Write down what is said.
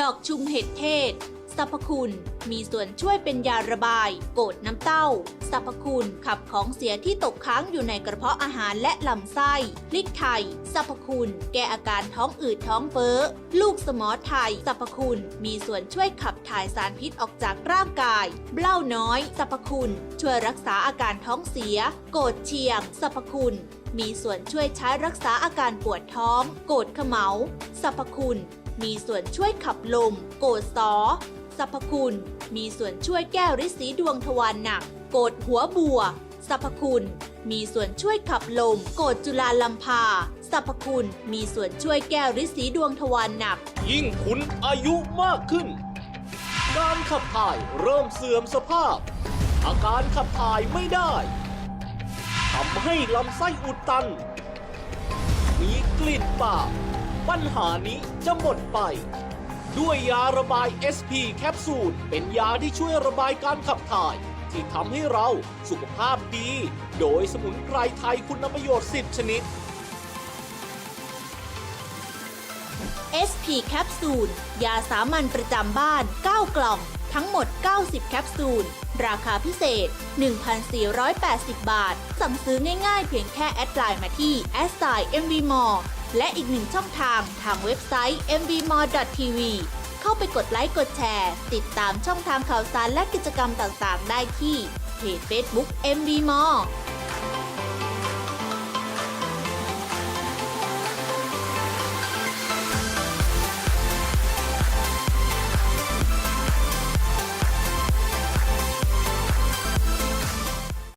ดอกชุมเห็ดเทศ สรรพคุณ มีส่วนช่วยเป็นยาระบาย โกดน้ำเต้า สรรพคุณขับของเสียที่ตกค้างอยู่ในกระเพาะอาหารและลำไส้พริกไทย สรรพคุณ แก้อาการท้องอืดท้องเฟ้อ ลูกสมอไทย สรรพคุณ มีส่วนช่วยขับถ่ายสารพิษออกจากร่างกาย เบล้าน้อย สรรพคุณ ช่วยรักษาอาการท้องเสีย โกดเชียง สรรพคุณมีส่วนช่วยใช้รักษาอาการปวดท้อง โกดเขมเหลาสรรพคุณ มีส่วนช่วยขับลม โกดสอสรรพคุณ มีส่วนช่วยแก้ริดสีดวงทวารหนัก โกดหัวบัวสรรพคุณ มีส่วนช่วยขับลม โกดจุลาลัมพาสรรพคุณ มีส่วนช่วยแก้ริดสีดวงทวารหนัก ยิ่งคุณอายุมากขึ้น การขับถ่ายเริ่มเสื่อมสภาพ อาการขับถ่ายไม่ได้ทำให้ลำไส้อุดตัน มีกลิ่นปาก ปัญหานี้จะหมดไป ด้วยยาระบาย SP แคปซูลเป็นยาที่ช่วยระบายการขับถ่าย ที่ทำให้เราสุขภาพดี โดยสมุนไพรไทยคุณประโยชน์ 10 ชนิด SP แคปซูลยาสามัญประจำบ้าน 9 กล่อง ทั้งหมด 90 แคปซูล ราคาพิเศษ 1,480 บาท สั่งซื้อง่ายๆ เพียงแค่แอดไลน์มาที่ a s i mvmall และอีกหนึ่งช่องทางทางเว็บไซต์ mvmall.tv เข้าไปกดไลค์กดแชร์ ติดตามช่องทางข่าวสารและกิจกรรมต่างๆ ได้ที่เพจ Facebook mvmall